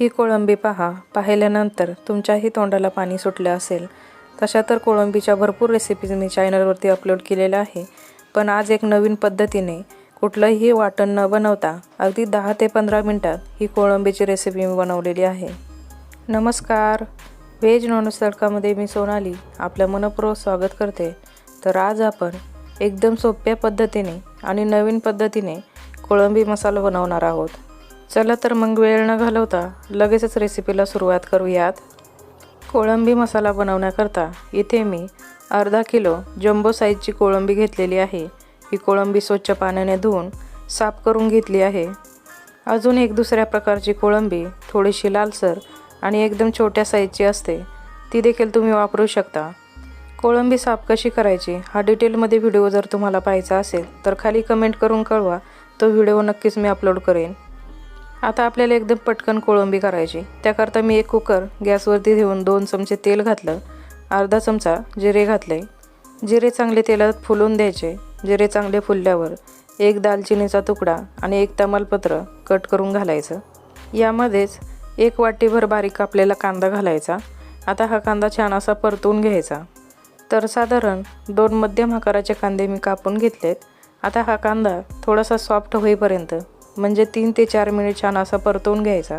ही कोळंबी पहा. पाहिल्यानंतर तुमच्याही तोंडाला पाणी सुटलं असेल. तशा तर कोळंबीच्या भरपूर रेसिपीज मी चॅनलवरती अपलोड केलेल्या आहे पण आज एक नवीन पद्धतीने कुठलंही वाटण न बनवता अगदी दहा ते पंधरा मिनटात ही कोळंबीची रेसिपी मी बनवलेली आहे. नमस्कार. व्हेज नॉनव्हेज तडकामध्ये मी सोनाली आपलं मनपूर्वक स्वागत करते. तर आज आपण एकदम सोप्या पद्धतीने आणि नवीन पद्धतीने कोळंबी मसाला बनवणार आहोत. चला तर मग वेळ न घालवता लगेचच रेसिपीला सुरुवात करूयात. कोळंबी मसाला बनवण्याकरता इथे मी अर्धा किलो जम्बो साईजची कोळंबी घेतलेली आहे. ही कोळंबी स्वच्छ पाण्याने धुवून साफ करून घेतली आहे. अजून एक दुसऱ्या प्रकारची कोळंबी थोडीशी लालसर आणि एकदम छोट्या साईजची असते ती देखील तुम्ही वापरू शकता. कोळंबी साफ कशी करायची हा डिटेलमध्ये व्हिडिओ जर तुम्हाला पाहायचा असेल तर खाली कमेंट करून कळवा. तो व्हिडिओ नक्कीच मी अपलोड करेन. आता आपल्याला एकदम पटकन कोळंबी करायची. त्याकरता मी एक कुकर गॅसवरती ठेवून दोन चमचे तेल घातलं. अर्धा चमचा जिरे घातले. जिरे चांगले तेलात फुलून द्यायचे. जिरे चांगले फुलल्यावर एक दालचिनीचा तुकडा आणि एक तमालपत्र कट करून घालायचं. यामध्येच एक वाटीभर बारीक कापलेला कांदा घालायचा. आता हा कांदा छान असा परतून घ्यायचा. तर साधारण दोन मध्यम आकाराचे कांदे मी कापून घेतलेत. आता हा कांदा थोडासा सॉफ्ट होईपर्यंत म्हणजे तीन ते चार मिनिट छान असा परतवून घ्यायचा.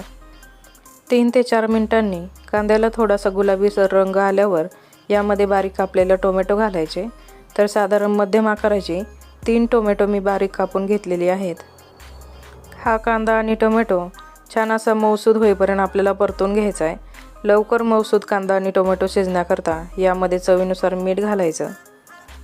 तीन ते चार मिनिटांनी कांद्याला थोडासा गुलाबीसर रंग आल्यावर यामध्ये बारीक कापलेलं टोमॅटो घालायचे. तर साधारण मध्यम आकाराची तीन टोमॅटो मी बारीक कापून घेतलेली आहेत. हा कांदा आणि टोमॅटो छान असा मौसूद होईपर्यंत आपल्याला परतून घ्यायचा आहे. लवकर मऊसूद कांदा आणि टोमॅटो शिजण्याकरता यामध्ये चवीनुसार मीठ घालायचं.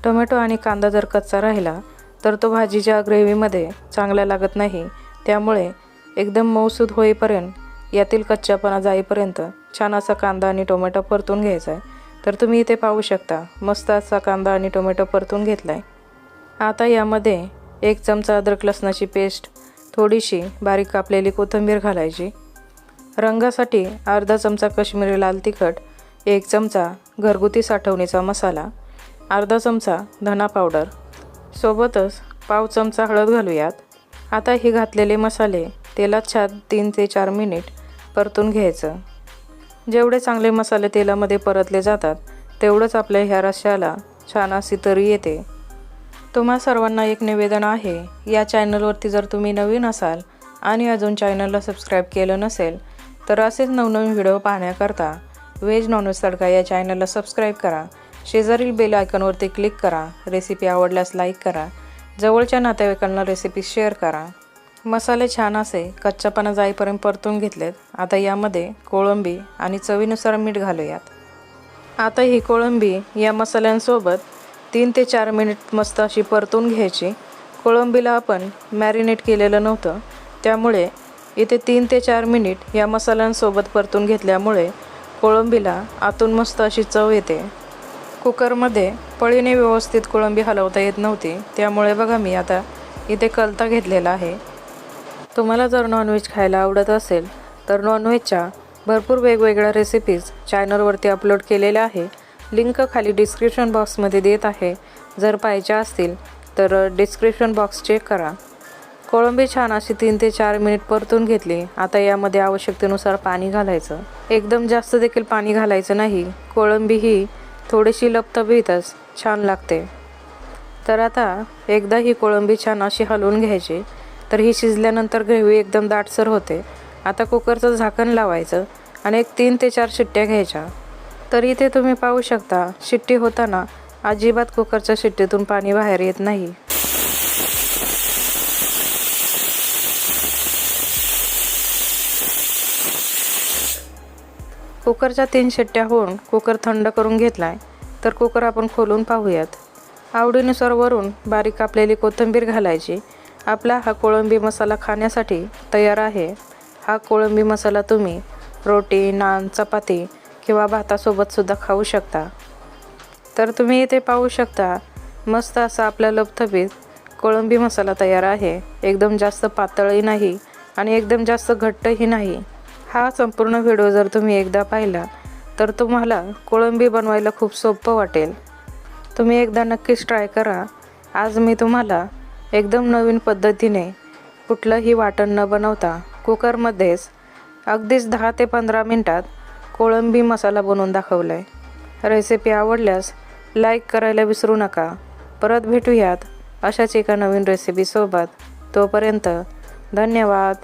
टोमॅटो आणि कांदा जर कच्चा राहिला तर तो भाजीच्या ग्रेव्हीमध्ये चांगला लागत नाही. त्यामुळे एकदम मऊसूद होईपर्यंत यातील कच्चापणा जाईपर्यंत छान असा कांदा आणि टोमॅटो परतून घ्यायचा आहे तर तुम्ही इथे पाहू शकता मस्त असा कांदा आणि टोमॅटो परतून घेतला आहे आता यामध्ये एक चमचा अद्रक लसणाची पेस्ट थोडीशी बारीक कापलेली कोथिंबीर घालायची. रंगासाठी अर्धा चमचा कश्मीरी लाल तिखट एक चमचा घरगुती साठवणीचा मसाला अर्धा चमचा धना पावडर. सोबतच पाव चमचा हळद घालूयात. आता हे घातलेले मसाले तेलात छान तीन ते चार मिनिट परतून घ्यायचं. जेवढे चांगले मसाले तेलामध्ये परतले जातात तेवढंच आपल्या ह्या रश्याला छान अशी तरी येते. तुम्हा सर्वांना एक निवेदन आहे या चॅनलवरती जर तुम्ही नवीन असाल आणि अजून चॅनलला सबस्क्राईब केलं नसेल तर असेच नवनवीन व्हिडिओ पाहण्याकरता व्हेज नॉनव्हेज तडका या चॅनलला सबस्क्राईब करा. शेजारील बेल आयकॉनवरती क्लिक करा. रेसिपी आवडल्यास लाईक करा. जवळच्या नातेवाईकांना रेसिपी शेअर करा. मसाले छान असे कच्चापणा जाईपर्यंत परतून घेतलेत. आता यामध्ये कोळंबी आणि चवीनुसार मीठ घालूयात. आता ही कोळंबी या मसाल्यांसोबत तीन ते चार मिनिट मस्त अशी परतून घ्यायची. कोळंबीला आपण मॅरिनेट केलेलं नव्हतं. त्यामुळे इथे तीन ते चार मिनिट या मसाल्यांसोबत परतून घेतल्यामुळे कोळंबीला आतून मस्त अशी चव येते. कुकरमध्ये पळीने व्यवस्थित कोळंबी हलवता येत नव्हती. त्यामुळे बघा मी आता इथे कलता घेतलेला आहे. तुम्हाला जर नॉनव्हेज खायला आवडत असेल तर नॉनव्हेजच्या भरपूर वेगवेगळ्या रेसिपीज चॅनलवरती अपलोड केलेल्या आहे. लिंक खाली डिस्क्रिप्शन बॉक्समध्ये देत आहे. जर पाहिजे असतील तर डिस्क्रिप्शन बॉक्स चेक करा. कोळंबी छान अशी तीन ते चार मिनिट परतून घेतली. आता यामध्ये आवश्यकतेनुसार पाणी घालायचं. एकदम जास्त देखील पाणी घालायचं नाही. कोळंबी ही थोडीशी लपतबीतच छान लागते. तर आता एकदा ही कोळंबी छान अशी हलवून घ्यायची. तर ही शिजल्यानंतर ग्रेव्ही एकदम दाटसर होते. आता कुकरचं झाकण लावायचं आणि एक तीन ते चार शिट्ट्या घ्यायच्या. तर इथे तुम्ही पाहू शकता शिट्टी होताना अजिबात कुकरच्या शिट्टीतून पाणी बाहेर येत नाही. कुकरच्या तीन शिट्ट्या होऊन कुकर थंड करून घेतला आहे तर कुकर आपण खोलून पाहूयात. आवडीनुसार वरून बारीक कापलेली कोथिंबीर घालायची. आपला हा कोळंबी मसाला खाण्यासाठी तयार आहे. हा कोळंबी मसाला तुम्ही रोटी नान चपाती किंवा भातासोबतसुद्धा खाऊ शकता. तर तुम्ही इथे पाहू शकता मस्त असा आपल्या लपथबीत कोळंबी मसाला तयार आहे. एकदम जास्त पातळही नाही आणि एकदम जास्त घट्टही नाही. हा संपूर्ण व्हिडिओ जर तुम्ही एकदा पाहिला तर तुम्हाला कोळंबी बनवायला खूप सोपं वाटेल. तुम्ही एकदा नक्कीच ट्राय करा. आज मी तुम्हाला एकदम नवीन पद्धतीने कुठलंही वाटण न बनवता कुकरमध्येच अगदीच दहा ते पंधरा मिनटात कोळंबी मसाला बनवून दाखवला आहे रेसिपी आवडल्यास लाईक करायला विसरू नका. परत भेटूयात अशाच एका नवीन रेसिपीसोबत तोपर्यंत धन्यवाद.